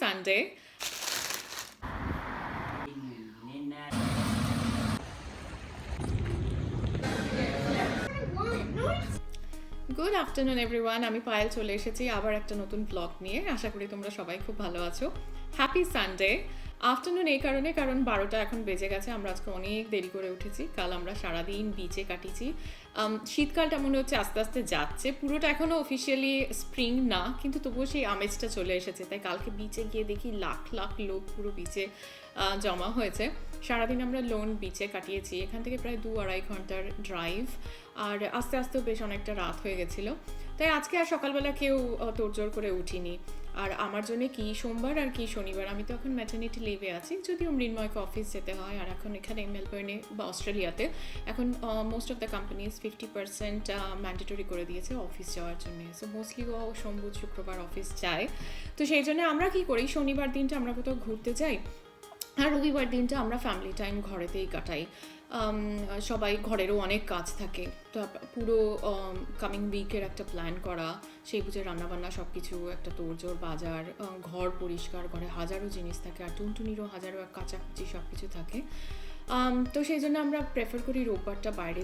Sunday good afternoon everyone আমি পায়েল চলে এসেছি আবার একটা নতুন ব্লগ নিয়ে। আশা করি তোমরা সবাই খুব ভালো আছো। হ্যাপি সানডে আফটারনুন এই কারণে, কারণ বারোটা এখন বেজে গেছে, আমরা আজকে অনেক দেরি করে উঠেছি। কাল আমরা সারাদিন বিচে কাটিয়েছি। শীতকালটা মনে হচ্ছে আস্তে আস্তে যাচ্ছে। পুরোটা এখনও অফিসিয়ালি স্প্রিং না, কিন্তু তবুও সেই আমেজটা চলে এসেছে। তাই কালকে বিচে গিয়ে দেখি লাখ লাখ লোক পুরো বিচে জমা হয়েছে। সারাদিন আমরা লোন বিচে কাটিয়েছি। এখান থেকে প্রায় দু আড়াই ঘণ্টার ড্রাইভ আর আস্তে আস্তেও বেশ অনেকটা রাত হয়ে গেছিল। তাই আজকে আর সকালবেলা কেউ তোড়জোড় করে উঠিনি। আর আমার জন্য কি সোমবার আর কি শনিবার? আমি তো এখন ম্যাটার্নিটি লিভে আছি, যদিও মৃন্ময়কে অফিস যেতে হয়, আর এখন এখানে মেলবোর্নে বা অস্ট্রেলিয়াতে এখন most of the companies fifty percent mandatory করে দিয়েছে অফিস যাওয়ার জন্য। সো মোস্টলি ও সোমবুধ শুক্রবার অফিস যায়। তো সেই জন্য আমরা কি করি? শনিবার দিনটা আমরা কোথাও ঘুরতে যাই আর রবিবার দিনটা আমরা ফ্যামিলি টাইম ঘরেতেই কাটাই। সবাই ঘরেরও অনেক কাজ থাকে। তো পুরো কামিং উইকের একটা প্ল্যান করা, সেই বুঝে রান্নাবান্না সব কিছু একটা তোড়জোড় বাজার ঘর পরিষ্কার ঘরে হাজারো জিনিস থাকে আর টুনটুনিরও হাজারো কাচাকুচি সব কিছু থাকে তো সেই জন্য আমরা প্রেফার করি রোববারটা বাইরে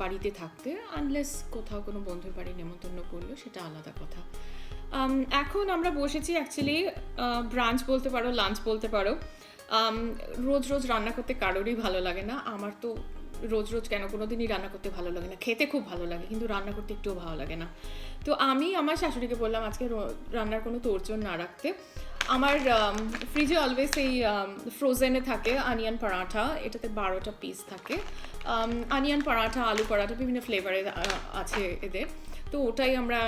বাড়িতে থাকতে আনলেস কোথাও কোনো বন্ধুর বাড়ি নেমন্তন্ন করল, সেটা আলাদা কথা। এখন আমরা বসেছি অ্যাকচুয়ালি ব্রাঞ্চ বলতে পারো লাঞ্চ বলতে পারো। রোজ রোজ রান্না করতে কারোরই ভালো লাগে না। আমার তো রোজ রোজ কেন কোনো দিনই রান্না করতে ভালো লাগে না। খেতে খুব ভালো লাগে, কিন্তু রান্না করতে একটুও ভালো লাগে না। তো আমি আমার শাশুড়িকে বললাম, আজকে রান্নার কোনো তোড়জোড় না রাখতে। আমার ফ্রিজে অলওয়েজ এই ফ্রোজেনে থাকে আনিয়ান পরাঠা এটাতে বারোটা পিস থাকে। আনিয়ান পরাঠা আলু পরাঠা বিভিন্ন ফ্লেভারের আছে এদের। তো ওটাই আমরা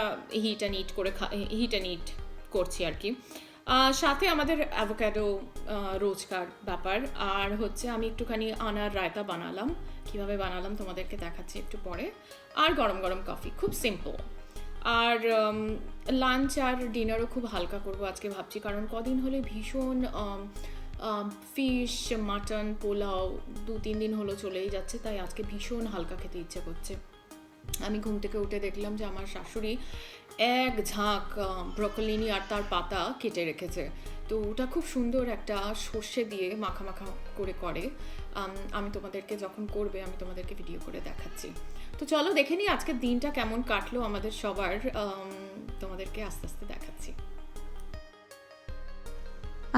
হিট অ্যান্ড ইট করে খা হিট অ্যান্ড ইট করছি আর কি। সাথে আমাদের অ্যাভোক্যাডো রোজকার ব্যাপার। আর হচ্ছে আমি একটুখানি আনার রায়তা বানালাম। কীভাবে বানালাম তোমাদেরকে দেখাচ্ছি একটু পরে। আর গরম গরম কফি খুব সিম্পল আর লাঞ্চ আর ডিনারও খুব হালকা করব আজকে ভাবছি। কারণ কদিন হলে ভীষণ ফিশ মাটন পোলাও দু তিন দিন হলো চলেই যাচ্ছে। তাই আজকে ভীষণ হালকা খেতে ইচ্ছে করছে। আমি ঘুম থেকে উঠে দেখলাম যে আমার শাশুড়ি এক ঝাঁক ব্রকলিনি আর তার পাতা কেটে রেখেছে। তো ওটা খুব সুন্দর একটা সর্ষে দিয়ে মাখা মাখা করে করে। আমি তোমাদেরকে যখন করবে, আমি তোমাদেরকে ভিডিও করে দেখাচ্ছি। তো চলো দেখে নিই আজকের দিনটা কেমন কাটলো আমাদের সবার। তোমাদেরকে আস্তে আস্তে দেখাচ্ছি।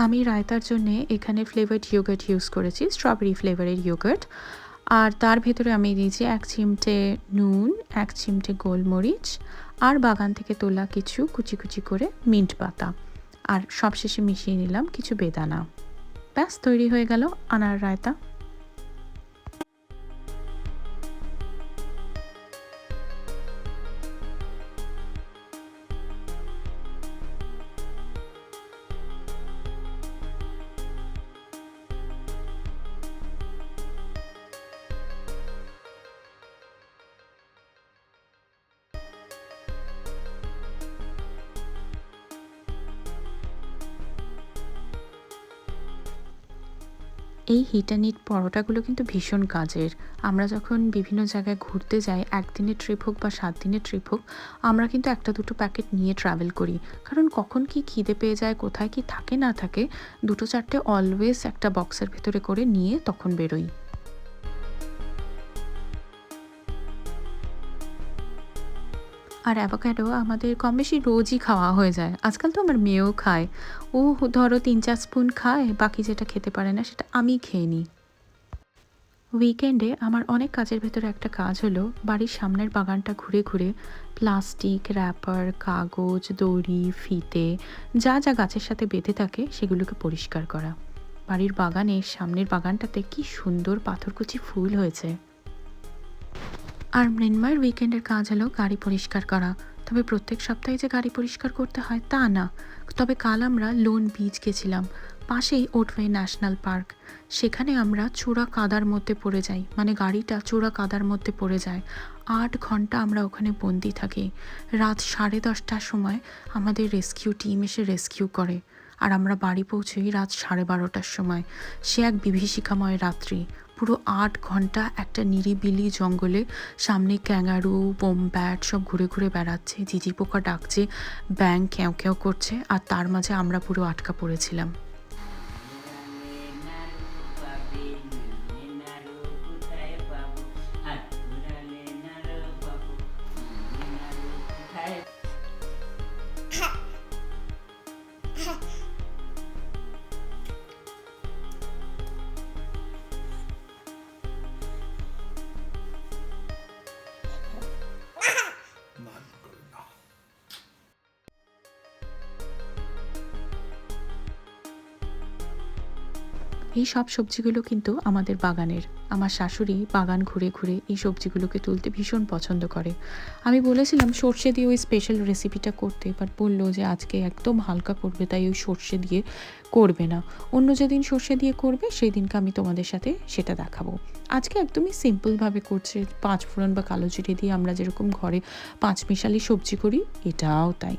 আমি রায়তার জন্য এখানে ফ্লেভার্ড ইয়োগার্ট ইউজ করেছি স্ট্রবেরি ফ্লেভারের ইয়োগার্ট আর তার ভেতরে আমি দিয়েছি এক চিমটে নুন, এক চিমটে গোলমরিচ আর বাগান থেকে তোলা কিছু কুচি কুচি করে মিন্ট পাতা। আর সবশেষে মিশিয়ে নিলাম কিছু বেদানা। ব্যাস, তৈরি হয়ে গেল আনার রায়তা। এই হিট অ্যান্ড ইট পরোটাগুলো কিন্তু ভীষণ কাজের। আমরা যখন বিভিন্ন জায়গায় ঘুরতে যাই, একদিনের ট্রিপ হোক বা সাত দিনের ট্রিপ হোক, আমরা কিন্তু একটা দুটো প্যাকেট নিয়ে ট্রাভেল করি। কারণ কখন কি খিদে পেয়ে যায়, কোথায় কি থাকে না থাকে, দুটো চারটে অলওয়েজ একটা বক্সের ভেতরে করে নিয়ে তখন বেরোই। আর অ্যাভোক্যাডো আমাদের কম বেশি রোজই খাওয়া হয়ে যায়। আজকাল তো আমার মেয়েও খায়। ও ধরো তিন চার স্পুন খায়, বাকি যেটা খেতে পারে না সেটা আমি খেয়ে নিই। উইকেন্ডে আমার অনেক কাজের ভেতরে একটা কাজ হলো, বাড়ির সামনের বাগানটা ঘুরে ঘুরে প্লাস্টিক, র্যাপার, কাগজ, দড়ি, ফিতে, যা যা গাছের সাথে বেঁধে থাকে সেগুলোকে পরিষ্কার করা। বাড়ির বাগানে সামনের বাগানটাতে কি সুন্দর পাথরকুচি ফুল হয়েছে। আর মৃন্ময়ের উইকেন্ডের কাজ হলো গাড়ি পরিষ্কার করা। তবে প্রত্যেক সপ্তাহে যে গাড়ি পরিষ্কার করতে হয়, তা না। তবে কাল আমরা লোন বিচ গেছিলাম, পাশেই ওটওয়ে ন্যাশনাল পার্ক সেখানে আমরা চূড়া কাদার মধ্যে পড়ে যাই মানে গাড়িটা চূড়া কাদার মধ্যে পড়ে যায়। আট ঘণ্টা আমরা ওখানে বন্দি থাকি। রাত সাড়ে দশটার সময় আমাদের রেস্কিউ টিম এসে রেস্কিউ করে। আর আমরা বাড়ি পৌঁছই রাত সাড়ে বারোটার সময়। সে এক বিভীষিকাময় রাত্রি। পুরো আট ঘণ্টা একটা নিরিবিলি জঙ্গলে সামনে ক্যাঙ্গারু বোমব্যাট সব ঘুরে ঘুরে বেড়াচ্ছে ঝিঝি পোকা ডাকছে, ব্যাং ক্যাঁও ক্যাঁও করছে, আর তার মাঝে আমরা পুরো আটকা পড়েছিলাম। এই সব সবজিগুলো কিন্তু আমাদের বাগানের। আমার শাশুড়ি বাগান ঘুরে ঘুরে এই সবজিগুলোকে তুলতে ভীষণ পছন্দ করে। আমি বলেছিলাম সর্ষে দিয়ে ওই স্পেশাল রেসিপিটা করতে বাট বলল যে আজকে একদম হালকা করবে, তাই ওই সর্ষে দিয়ে করবে না। অন্য যেদিন সর্ষে দিয়ে করবে সেই দিনকে আমি তোমাদের সাথে সেটা দেখাবো। আজকে একদমই সিম্পলভাবে করছে পাঁচ ফোড়ন বা কালো জিরে দিয়ে আমরা যেরকম ঘরে পাঁচ মিশালি সবজি করি, এটাও তাই।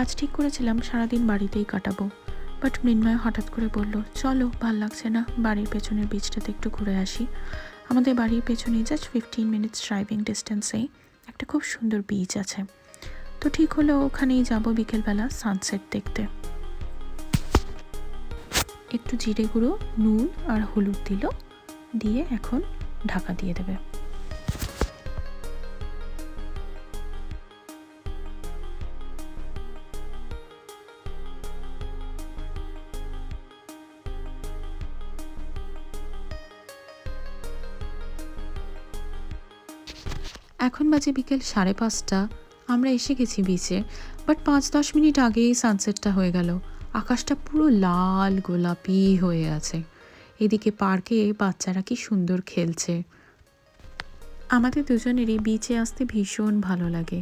আজ ঠিক করেছিলাম সারাদিন বাড়িতেই কাটাবো। বাট মৃন্ময় হঠাৎ করে বলল, চলো, ভালো লাগছে না, বাড়ির পেছনের বিচটাতে একটু ঘুরে আসি। আমাদের বাড়ির পেছনে জাস্ট ফিফটিন মিনিটস ড্রাইভিং ডিস্টেন্সেই একটা খুব সুন্দর বিচ আছে। তো ঠিক হলো, ওখানেই যাব বিকেলবেলা সানসেট দেখতে। একটু জিরে গুঁড়ো, নুন আর হলুদ দিল, দিয়ে এখন ঢাকা দিয়ে দেবে। এখন বাজে বিকেল সাড়ে পাঁচটা। আমরা এসে গেছি বিচে বাট পাঁচ দশ মিনিট আগেই সানসেটটা হয়ে গেল। আকাশটা পুরো লাল, গোলাপি হয়ে আছে। এদিকে পার্কে বাচ্চারা কি সুন্দর খেলছে। আমাদের দুজনেরই বিচে আসতে ভীষণ ভালো লাগে।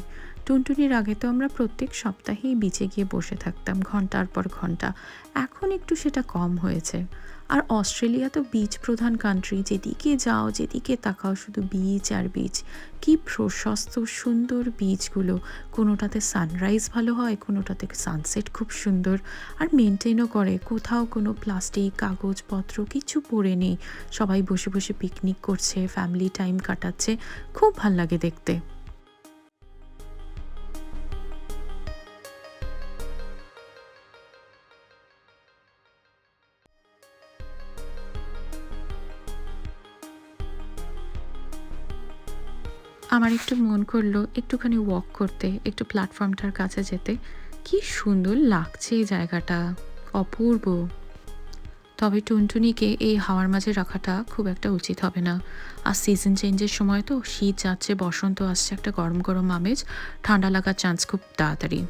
টুনটুনির আগে তো আমরা প্রত্যেক সপ্তাহেই বিচে গিয়ে বসে থাকতাম, ঘণ্টার পর ঘণ্টা। এখন একটু সেটা কম হয়েছে। আর অস্ট্রেলিয়া তো বিচ প্রধান কান্ট্রি যেদিকে যাও, যেদিকে তাকাও, শুধু বিচ আর বিচ কি প্রশস্ত, সুন্দর বিচগুলো কোনোটাতে সানরাইজ ভালো হয়, কোনোটাতে সানসেট খুব সুন্দর। আর মেনটেনও করে, কোথাও কোনো প্লাস্টিক কাগজপত্র কিছু পড়ে নেই। সবাই বসে বসে পিকনিক করছে ফ্যামিলি টাইম কাটাচ্ছে। খুব ভালো লাগে দেখতে। আমার একটু মন করল একটুখানি ওয়াক করতে, একটু প্ল্যাটফর্মটার কাছে যেতে। কি সুন্দর লাগছে এই জায়গাটা, অপূর্ব। তবে টুনটুনিকে এই হাওয়ার মাঝে রাখাটা খুব একটা উচিত হবে না। আর সিজন চেঞ্জের সময় তো শীত যাচ্ছে, বসন্ত আসছে, একটা গরম গরম আমেজ, ঠান্ডা লাগার চান্স খুব তাড়াতাড়ি।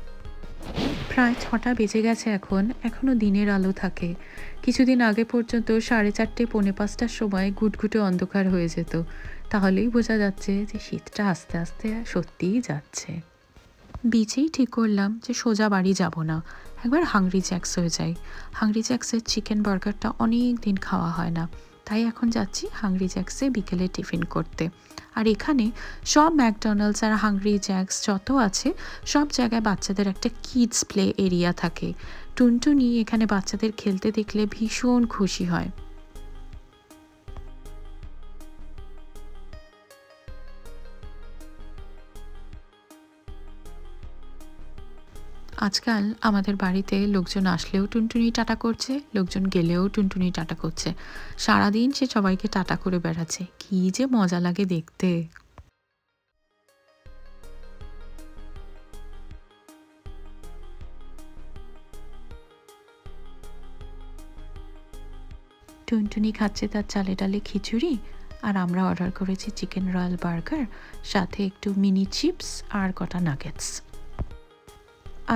প্রায় ছটা বেজে গেছে এখন এখনও দিনের আলো থাকে। কিছুদিন আগে পর্যন্ত সাড়ে চারটে, পৌনে পাঁচটার সময় ঘুটঘুটে অন্ধকার হয়ে যেত। তাহলেই বোঝা যাচ্ছে যে শীতটা আস্তে আস্তে সত্যিই যাচ্ছে। বিচেই ঠিক করলাম যে সোজা বাড়ি যাব না। একবার হাংরি জ্যাক্স হয়ে যাই। হাংরি জ্যাক্সের চিকেন বার্গারটা অনেক দিন খাওয়া হয় না। তাই এখন যাচ্ছি হাংরি জ্যাক্সে বিকেলে টিফিন করতে। আর এখানে সব ম্যাকডোনাল্ডস আর হাংরি জ্যাক্স যত আছে, সব জায়গায় বাচ্চাদের একটা কিডস প্লে এরিয়া থাকে। টুনটুনি এখানে বাচ্চাদের খেলতে দেখলে ভীষণ খুশি হয়। আজকাল আমাদের বাড়িতে লোকজন আসলেও টুনটুনি টাটা করছে, লোকজন গেলেও টুনটুনি টাটা করছে। সারাদিন সে সবাইকে টাটা করে বেড়াচ্ছে। কী যে মজা লাগে দেখতে। টুনটুনি খাচ্ছে তার চালে ডালে খিচুড়ি, আর আমরা অর্ডার করেছি চিকেন রয়্যাল বার্গার, সাথে একটু মিনি চিপস আর কটা নাগেটস।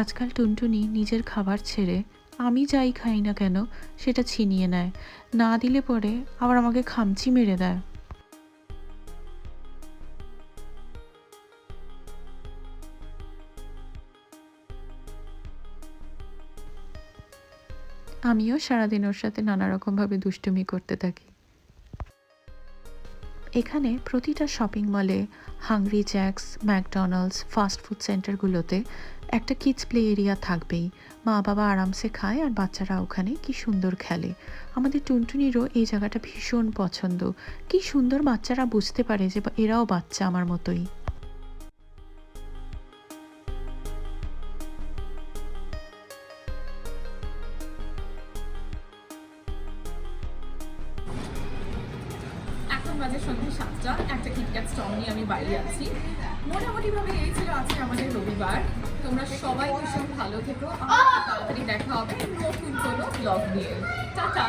আজকাল টুনটুনি নিজের খাবার ছেড়ে আমি যাই খাই না কেন সেটা ছিনিয়ে নেয়। না দিলে পরে আবার আমাকে খামচি মেরে দেয়। আমিও সারাদিন ওর সাথে নানা রকমভাবে দুষ্টুমি করতে থাকি। এখানে প্রতিটা শপিং মলে Hungry Jacks McDonald's fast food সেন্টারগুলোতে একটা কিডস প্লে এরিয়া থাকবেই। মা বাবা আরামসে খায় আর বাচ্চারা ওখানে কি সুন্দর খেলে। আমাদের টুনটুনিরও এই জায়গাটা ভীষণ পছন্দ। কি সুন্দর বাচ্চারা বুঝতে পারে যে এরাও বাচ্চা আমার মতোই। এখন সাতটা। একটা কিটক্যাট নিয়ে আমি বাইরে আছি। মোটামুটিভাবে এই ছিল আজকে আমাদের রবিবার তোমরা সবাই ভীষণ ভালো থেকো। তাড়াতাড়ি দেখা হবে নতুন কোনো ব্লগ নিয়ে। টাটা!